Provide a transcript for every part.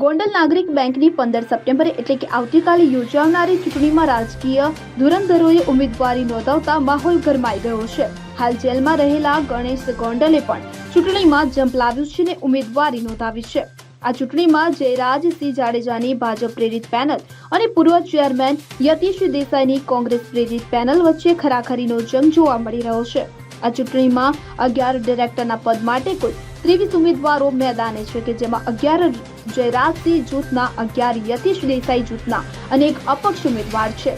ગોંડલ નાગરિક બેંકની પંદર સપ્ટેમ્બરે એટલે કે આવતીકાલે યોજાનારી ચૂંટણીમાં રાજકીય ધુરંધરોએ ઉમેદવારી નોંધાવતા માહોલ ગરમાઈ ગયો છે. હાલ જેલમાં રહેલા ગણેશ ગોંડલે પણ ચૂંટણીમાં ઝંપલાવ્યું છે અને ઉમેદવારી નોંધાવી છે. આ ચૂંટણીમાં જયરાજસિંહ જાડેજાની ભાજપ પ્રેરિત પેનલ અને પૂર્વ ચેરમેન યતીશ દેસાઈની કોંગ્રેસ પ્રેરિત પેનલ વચ્ચે ખરાખરીનો જંગ જોવા મળી રહ્યો છે. આ ચૂંટણીમાં અગિયાર ડિરેક્ટરના પદ માટે કુલ ત્રેવીસ ઉમેદવારો મેદાને છે કે જેમાં અગિયાર જયરાજસિંહ જૂથના, અગિયાર યતીશ દેસાઈ જૂથના અને એક અપક્ષ ઉમેદવાર છે.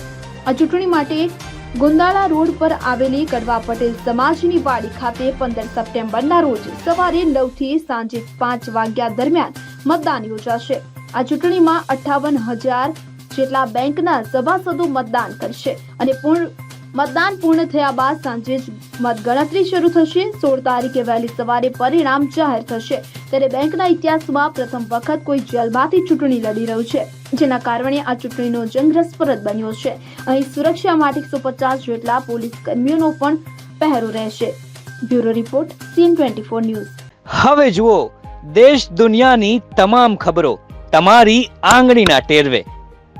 આ ચૂંટણી માટે ગુંદાળા રોડ પર આવેલી કડવા પટેલ સમાજની વાડી ખાતે પંદર સપ્ટેમ્બરના રોજ સવારે નવથી સાંજે પાંચ વાગ્યા દરમિયાન મતદાન યોજાશે. આ ચૂંટણીમાં અઠ્ઠાવન હજાર જેટલા બેંકના સભાસદો મતદાન કરશે અને પૂર્ણ મતદાન પૂર્ણ થયા બાદ સાંજે જ મતગણતરી શરૂ થશે. સોળ તારીખે વહેલી સવારે પરિણામ જાહેર થશે. ત્યારે બેંકના ઇતિહાસમાં પ્રથમ વખત કોઈ જેલમાંથી ચૂંટણી લડી રહ્યું છે. જેના કારણે આ ચૂંટણીનો જંગ રસપ્રદ બન્યો છે. અહીં સુરક્ષા માટે એકસો પચાસ જેટલા પોલીસ કર્મીઓનો પણ પહેરો રહેશે. Bureau report, CN twenty four news. હવે જુઓ, દેશ દુનિયાની તમામ ખબરો તમારી આંગળીના ટેરવે.